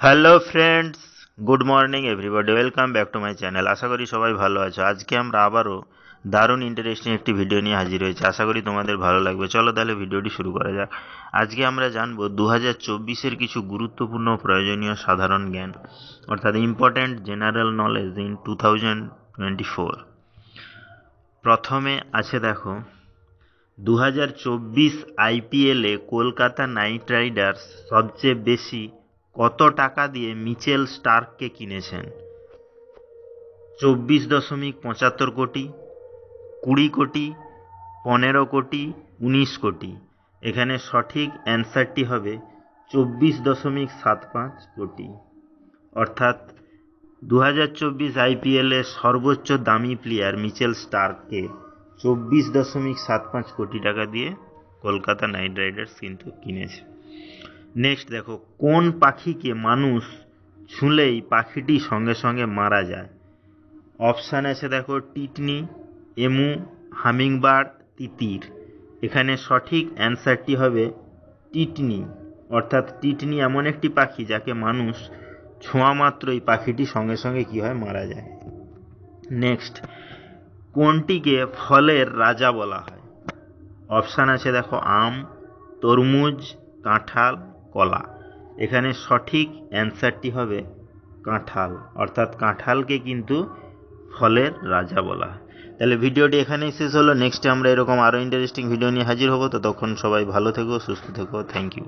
Hello friends good morning everybody welcome back to my channel আশা করি সবাই ভালো আছো। আজকে আমরা আবারও দারুণ ইন্টারেস্টিং একটি ভিডিও নিয়ে হাজির হয়েছি। আশা করি তোমাদের ভালো লাগবে। চলো তাহলে ভিডিওটি শুরু করা যাক। আজকে আমরা জানব দু হাজার চব্বিশের কিছু গুরুত্বপূর্ণ প্রয়োজনীয় সাধারণ জ্ঞান, অর্থাৎ important general knowledge in two thousand twenty four প্রথমে আছে দেখো দু হাজার চব্বিশ আইপিএলে কলকাতা নাইট রাইডার্স সবচেয়ে বেশি কত টাকা দিয়ে মিচেল স্টার্ককে কিনেছেন? চব্বিশ দশমিক পঁচাত্তর কোটি, কুড়ি কোটি, পনেরো কোটি, উনিশ কোটি। এখানে সঠিক অ্যান্সারটি হবে চব্বিশ দশমিক সাত পাঁচ কোটি। অর্থাৎ দু হাজার চব্বিশ আইপিএলের সর্বোচ্চ দামি প্লেয়ার মিচেল স্টার্ককে চব্বিশ দশমিক সাত পাঁচ কোটি টাকা দিয়ে কলকাতা নাইট রাইডার্স কিন্তু কিনেছে। নেক্সট দেখো, কোন পাখিকে মানুষ ছুঁলেই পাখিটি সঙ্গে সঙ্গে মারা যায়? অপশান আছে দেখো, টিটনি, এমু হামিংবার্ড তিতির। এখানে সঠিক অ্যান্সারটি হবে টিটনি। অর্থাৎ টিটনি এমন একটি পাখি যাকে মানুষ ছোঁয়া মাত্রই পাখিটি সঙ্গে সঙ্গে কী হয়, মারা যায়। নেক্সট কোনটিকে ফলের রাজা বলা হয়? অপশান আছে দেখো, আম, তরমুজ, কাঁঠাল কলা। এখানে সঠিক অ্যান্সারটি হবে কাঁঠাল। অর্থাৎ কাঁঠালকে কিন্তু ফলের রাজা বলা তাহলে ভিডিওটি এখানেই শেষ হলো। নেক্সটে আমরা এরকম আরও ইন্টারেস্টিং ভিডিও নিয়ে হাজির হব। তো তখন সবাই ভালো থেকো, সুস্থ থেকো। Thank you